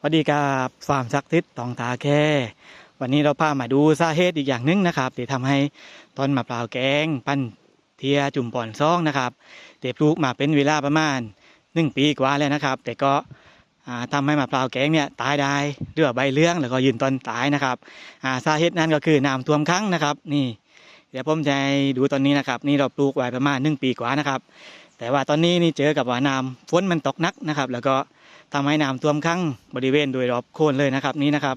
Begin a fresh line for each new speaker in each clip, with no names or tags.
สวัสดีครับฟาร์มซักทิศตองตาแค่วันนี้เราพามาดูสาเหตุอีกอย่างหนึงนะครับที่ทำให้ต้นมะพร้าวแกง ปั้นเทียจุ่มป่อนซองนะครับเด็บลูกมาเป็นเวลาประมาณหนึ่งปีกว่าแล้วนะครับ แต่ก็อ่าทำให้มะพร้าวแกงเนี่ยตายได้เรือใบเลื่องแล้วก็ยืนต้นตายนะครับาสาเหตุนั้นก็คือน้ำท่วมครั้งนะครับ นี่ เดี๋ยวผมจะดูตอนนี้นะครับ นี่เราปลูกไว้ประมาณหนึ่งปีกว่านะครับ แต่ว่าตอนนี้นี่เจอกับว่าน้ำฝนมันตกนักนะครับ แล้วก็ทำให้น้ำท่วมขังบริเวณโดยรอบโคนเลยนะครับนี่นะครับ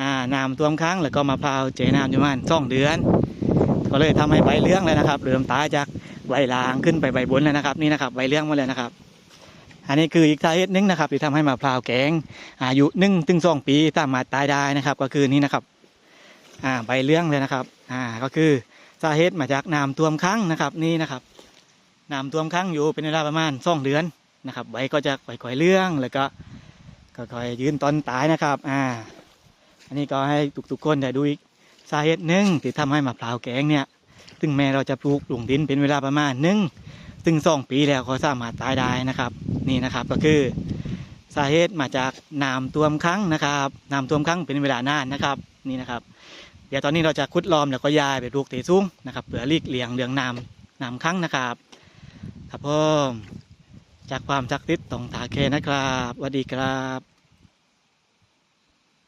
อ่าน้ำท่วมขังแล้วก็มะพร้าวเจน้ำอยู่ประมาณสองเดือน ก็เลยทำให้ใบเลื้องเลยนะครับเริ่มตายจากใบลางขึ้นไปใบบนแล้วนะครับ นี่นะครับใบเลื้องมาเลยนะครับ อันนี้คืออีกสาเหตุหนึงนะครับที่ทำให้มะพร้าวแกงอายุหนึ่งถึงสองปีสามารถตายได้นะครับ ก็คือนี่นะครับอ่าใบเลื้องเลยนะครับอ่าก็คือสาเหตุมาจากน้ำท่วมขังนะครับนี่นะครับ น้ำท่วมขังอยู่เป็นเวลาประมาณสองเดือนนะครับใบก็จะค่อยๆเลื่องแล้วก็ค่อยๆยืนตอนตายนะครับอ่าอันนี้ก็ให้ทุกๆคนได้ดูอีกสาเหตุหนึ่งที่ทำให้มะพร้าวแกงเนี่ยถึงแม้เราจะปลูกลงดินเป็นเวลาประมาณหนึ่งถึงสองปีแล้วก็สามารถตายได้นะครับ นี่นะครับก็คือสาเหตุมาจากน้ำท่วมครั้งนะครับน้ำท่วมครั้งเป็นเวลานานนะครับนี่นะครับ เดี๋ยวตอนนี้เราจะขุดล้อมแล้วก็ย้ายไปปลูกเตซุ้งนะครับเพื่อลีกเลี่ยงเรื่องน้ำน้ำครั้งนะครับ ครับผมจากความจักติดตองตาเคนะครับสวัสดีครับ